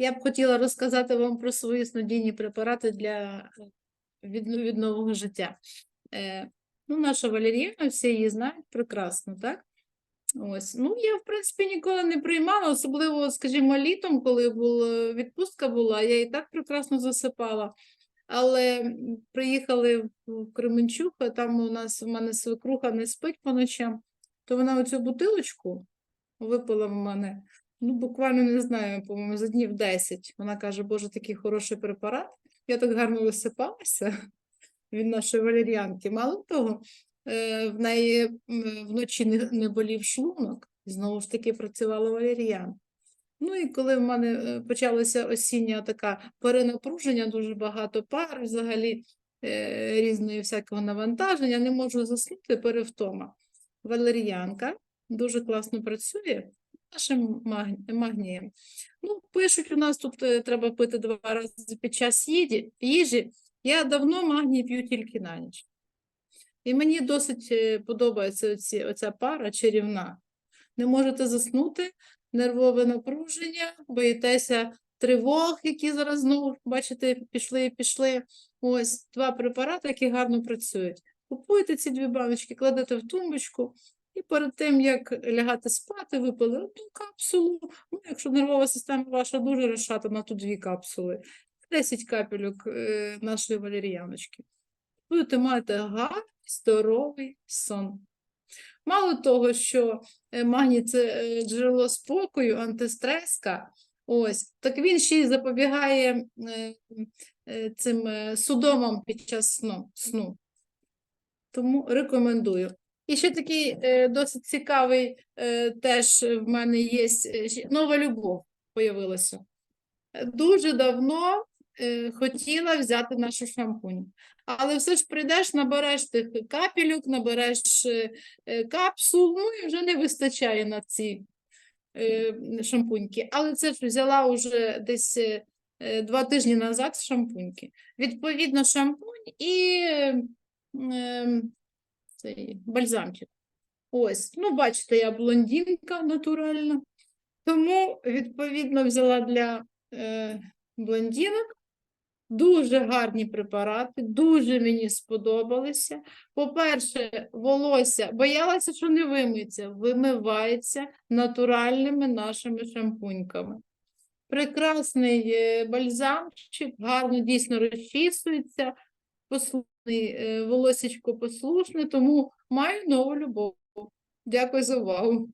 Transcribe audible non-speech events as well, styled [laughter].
Я б хотіла розказати вам про свої снодійні препарати для е, від, від нового життя. Е, ну, наша Валеріана, всі її знають прекрасно, так? Ось. Ну, я, в принципі, ніколи не приймала, особливо, скажімо, літом, коли була, відпустка була, я і так прекрасно засипала. Але приїхали в- в Кременчук, а там у нас у мене свекруха не спить по ночам, то вона оцю бутилочку випила в мене. Ну, буквально не знаю, по-моєму, за днів 10. Вона каже, Боже, такий хороший препарат. Я так гарно висипалася [laughs] від нашої валеріанки. Мало того, е, в неї вночі не, болів шлунок, знову ж таки працювала валеріан. Ну і коли в мене е, почалася осіння така перенапруження, дуже багато пар, взагалі е, різної всякого навантаження, не можу заснути, перевтома. Валеріанка дуже класно працює нашим магнієм. Ну, пишуть, у нас тут е, треба пити два рази під час їді, їжі. Я давно магній п'ю тільки на ніч. І мені досить е, подобається оці, оця пара чарівна. Не можете заснути, нервове напруження, боїтеся тривог, які зараз знову, бачите, пішли і пішли. Ось два препарати, які гарно працюють. Купуєте ці дві баночки, кладете в тумбочку, і перед тим, як лягати спати, випили одну капсулу. Ну, якщо нервова система ваша дуже розшатана, то дві капсули. 10 капельок е, нашої валеріяночки. Будете мати гарний, здоровий сон. Мало того, що е, магній це е, джерело спокою, антистреска, ось, так він ще й запобігає цим судомам під час сну. Тому рекомендую. І ще такий е, досить цікавий е, теж в мене є е, нова любов появилася. Дуже давно хотіла взяти нашу шампунь. Але все ж прийдеш, набереш тих капелюк, набереш капсул, ну і вже не вистачає на ці шампуньки. Але це ж взяла вже десь два тижні назад шампуньки. Відповідно, шампунь і е, е, цей бальзамчик. Ось, ну, бачите, я блондинка натуральна. Тому, відповідно, взяла для е, блондинок. Дуже гарні препарати, дуже мені сподобалися. По-перше, волосся боялася, що не вимиється, вимивається натуральними нашими шампуньками. Прекрасний е, бальзамчик, гарно дійсно розчісується, е, волосечко послушне, тому маю нову любов. Дякую за увагу.